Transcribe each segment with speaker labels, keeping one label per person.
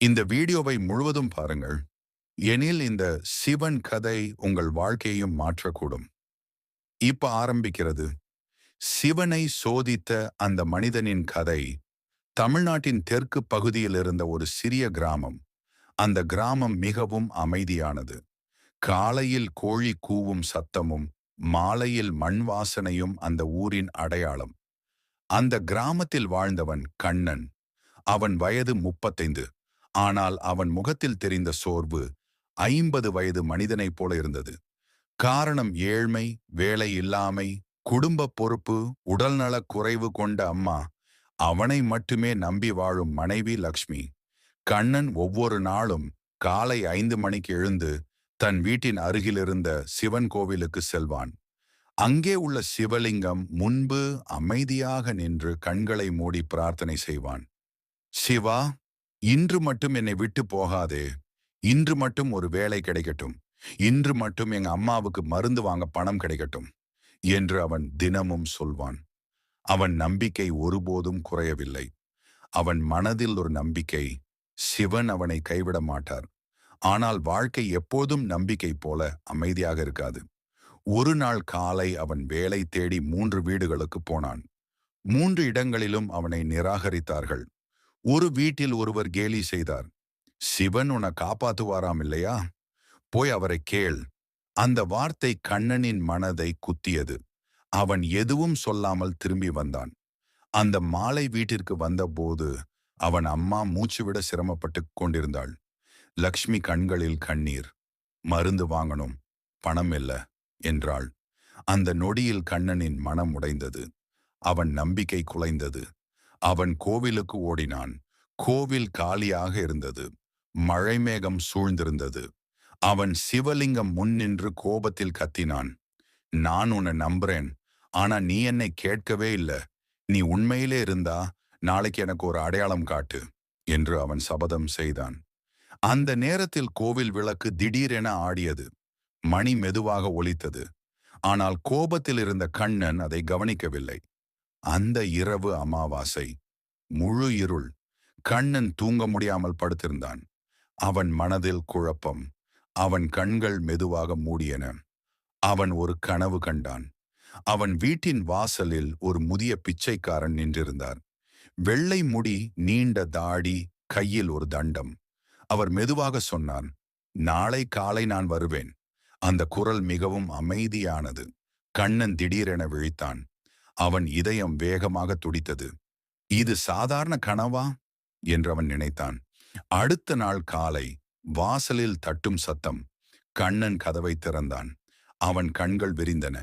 Speaker 1: இந்த வீடியோவை முழுவதும் பாருங்கள். எனில் இந்த சிவன் கதை உங்கள் வாழ்க்கையையும் மாற்றக்கூடும். இப்ப ஆரம்பிக்கிறது. சிவனை சோதித்த அந்த மனிதனின் கதை தமிழ்நாட்டின் தெற்கு பகுதியில் இருந்த ஒரு சிறிய கிராமம். அந்த கிராமம் மிகவும் அமைதியானது. காலையில் கோழி கூவும் சத்தமும் மாலையில் மண் வாசனையும் அந்த ஊரின் அடையாளம். அந்த கிராமத்தில் வாழ்ந்தவன் கண்ணன். அவன் வயது முப்பத்தைந்து. ஆனால் அவன் முகத்தில் தெரிந்த சோர்வு ஐம்பது வயது மனிதனைப் போல இருந்தது. காரணம் ஏழ்மை வேலை இல்லாமை குடும்ப பொறுப்பு உடல்நலக் குறைவு கொண்ட அம்மா. அவனை மட்டுமே நம்பி வாழும் மனைவி லக்ஷ்மி. கண்ணன் ஒவ்வொரு நாளும் காலை ஐந்து மணிக்கு எழுந்து தன் வீட்டின் அருகிலிருந்த சிவன் கோவிலுக்கு செல்வான். அங்கே உள்ள சிவலிங்கம் முன்பு அமைதியாக நின்று கண்களை மூடி பிரார்த்தனை செய்வான். சிவா இன்று மட்டும் என்னை விட்டு போகாதே. இன்று மட்டும் ஒரு வேலை கிடைக்கட்டும். இன்று மட்டும் எங்க அம்மாவுக்கு மருந்து வாங்க பணம் கிடைக்கட்டும் என்று அவன் தினமும் சொல்வான். அவன் நம்பிக்கை ஒருபோதும் குறையவில்லை. அவன் மனதில் ஒரு நம்பிக்கை சிவன் அவனை கைவிட மாட்டார். ஆனால் வாழ்க்கை எப்போதும் நம்பிக்கை போல அமைதியாக இருக்காது. ஒரு நாள் காலை அவன் வேலை தேடி மூன்று வீடுகளுக்கு போனான். மூன்று இடங்களிலும் அவனை நிராகரித்தார்கள். ஒரு வீட்டில் ஒருவர் கேலி செய்தார். சிவன் உன காப்பாத்துவாராம் இல்லையா? போய் அவரை கேள். அந்த வார்த்தை கண்ணனின் மனதை குத்தியது. அவன் எதுவும் சொல்லாமல் திரும்பி வந்தான். அந்த மாலை வீட்டிற்கு வந்தபோது அவன் அம்மா மூச்சுவிட சிரமப்பட்டு கொண்டிருந்தாள். லக்ஷ்மி கண்களில் கண்ணீர். மருந்து வாங்கணும். பணம் இல்ல என்றாள். அந்த நொடியில் கண்ணனின் மனம் உடைந்தது. அவன் நம்பிக்கை குலைந்தது. அவன் கோவிலுக்கு ஓடினான். கோவில் காலியாக இருந்தது. மழை மேகம் சூழ்ந்திருந்தது. அவன் சிவலிங்கம் முன் நின்று கோபத்தில் கத்தினான். நான் உன்னை நம்புறேன். ஆனா நீ என்னை கேட்கவே இல்ல. நீ உண்மையிலே இருந்தா நாளைக்கு எனக்கு ஒரு அடையாளம் காட்டு என்று அவன் சபதம் செய்தான். அந்த நேரத்தில் கோவில் விளக்கு திடீரென ஆடியது. மணி மெதுவாக ஒலித்தது. ஆனால் கோபத்தில் இருந்த கண்ணன் அதை கவனிக்கவில்லை. அந்த இரவு அமாவாசை. முழு இருள். கண்ணன் தூங்க முடியாமல் படுத்திருந்தான். அவன் மனதில் குழப்பம். அவன் கண்கள் மெதுவாக மூடியன. அவன் ஒரு கனவு கண்டான். அவன் வீட்டின் வாசலில் ஒரு முதிய பிச்சைக்காரன் நின்றிருந்தார். வெள்ளை முடி நீண்ட தாடி கையில் ஒரு தண்டம். அவர் மெதுவாக சொன்னான் நாளை காலை நான் வருவேன். அந்த குரல் மிகவும் அமைதியானது. கண்ணன் திடீரென விழித்தான். அவன் இதயம் வேகமாக துடித்தது. இது சாதாரண கனவா? என்று அவன் நினைத்தான். அடுத்த நாள் காலை வாசலில் தட்டும் சத்தம். கண்ணன் கதவை திறந்தான். அவன் கண்கள் விரிந்தன.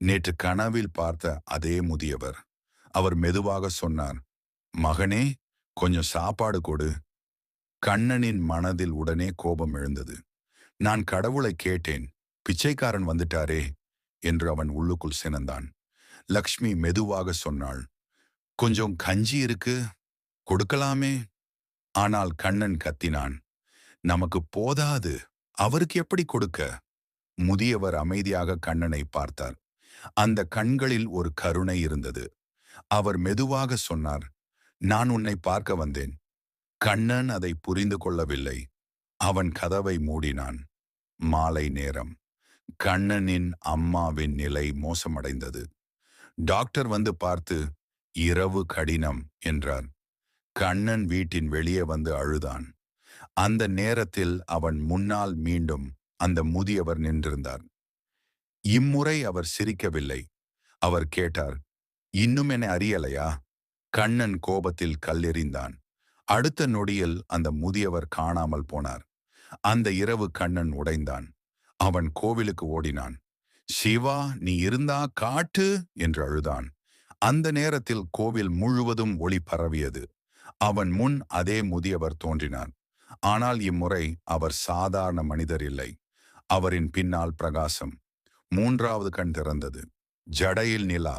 Speaker 1: நேற்று கனவில் பார்த்த அதே முதியவர். அவர் மெதுவாக சொன்னார் மகனே கொஞ்சம் சாப்பாடு கொடு. கண்ணனின் மனதில் உடனே கோபம் எழுந்தது. நான் கடவுளை கேட்டேன். பிச்சைக்காரன் வந்துட்டாரே என்று அவன் உள்ளுக்குள் சினந்தான். லக்ஷ்மி மெதுவாக சொன்னாள். கொஞ்சம் கஞ்சி இருக்கு கொடுக்கலாமே. ஆனால் கண்ணன் கத்தினான். நமக்கு போதாது அவருக்கு எப்படி கொடுக்க? முதியவர் அமைதியாக கண்ணனை பார்த்தார். அந்த கண்களில் ஒரு கருணை இருந்தது. அவர் மெதுவாக சொன்னார் நான் உன்னை பார்க்க வந்தேன். கண்ணன் அதை புரிந்து கொள்ளவில்லை. அவன் கதவை மூடினான். மாலை நேரம். கண்ணனின் அம்மாவின் நிலை மோசமடைந்தது. டாக்டர் வந்து பார்த்து இரவு கடினம் என்றார் கண்ணன் வீட்டின் வெளியே வந்து அழுதான். அந்த நேரத்தில் அவன் முன்னால் மீண்டும் அந்த முதியவர் நின்றிருந்தார். இம்முறை அவர் சிரிக்கவில்லை. அவர் கேட்டார் இன்னும் என்னை அறியலையா? கண்ணன் கோபத்தில் கல்லெறிந்தான். அடுத்த நொடியில் அந்த முதியவர் காணாமல் போனார். அந்த இரவு கண்ணன் உடைந்தான். அவன் கோவிலுக்கு ஓடினான். சிவா நீ இருந்தா காட்டு என்று அழுதான். அந்த நேரத்தில் கோவில் முழுவதும் ஒளி பரவியது. அவன் முன் அதே முதியவர் தோன்றினார். ஆனால் இம்முறை அவர் சாதாரண மனிதர் இல்லை. அவரின் பின்னால் பிரகாசம். மூன்றாவது கண் திறந்தது. ஜடையில் நிலா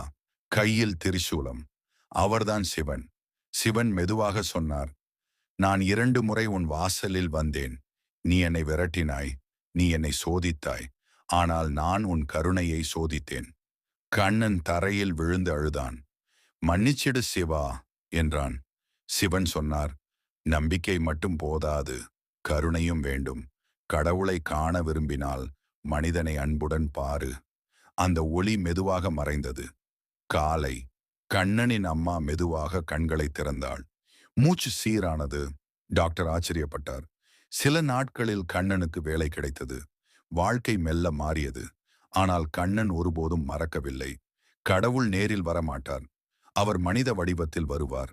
Speaker 1: கையில் திரிசூலம். அவர்தான் சிவன். சிவன் மெதுவாக சொன்னார். நான் இரண்டு முறை உன் வாசலில் வந்தேன். நீ என்னை விரட்டினாய். நீ என்னை சோதித்தாய். ஆனால் நான் உன் கருணையை சோதித்தேன். கண்ணன் தரையில் விழுந்து அழுதான். மன்னிச்சிடு சிவா என்றான். சிவன் சொன்னார் நம்பிக்கை மட்டும் போதாது கருணையும் வேண்டும். கடவுளை காண விரும்பினால் மனிதனை அன்புடன் பாரு. அந்த ஒளி மெதுவாக மறைந்தது. காலை கண்ணனின் அம்மா மெதுவாக கண்களை திறந்தாள். மூச்சு சீரானது. டாக்டர் ஆச்சரியப்பட்டார். சில நாட்களில் கண்ணனுக்கு வேலை கிடைத்தது. வாழ்க்கை மெல்ல மாறியது. ஆனால் கண்ணன் ஒருபோதும் மறக்கவில்லை. கடவுள் நேரில் வரமாட்டார். அவர் மனித வடிவத்தில் வருவார்.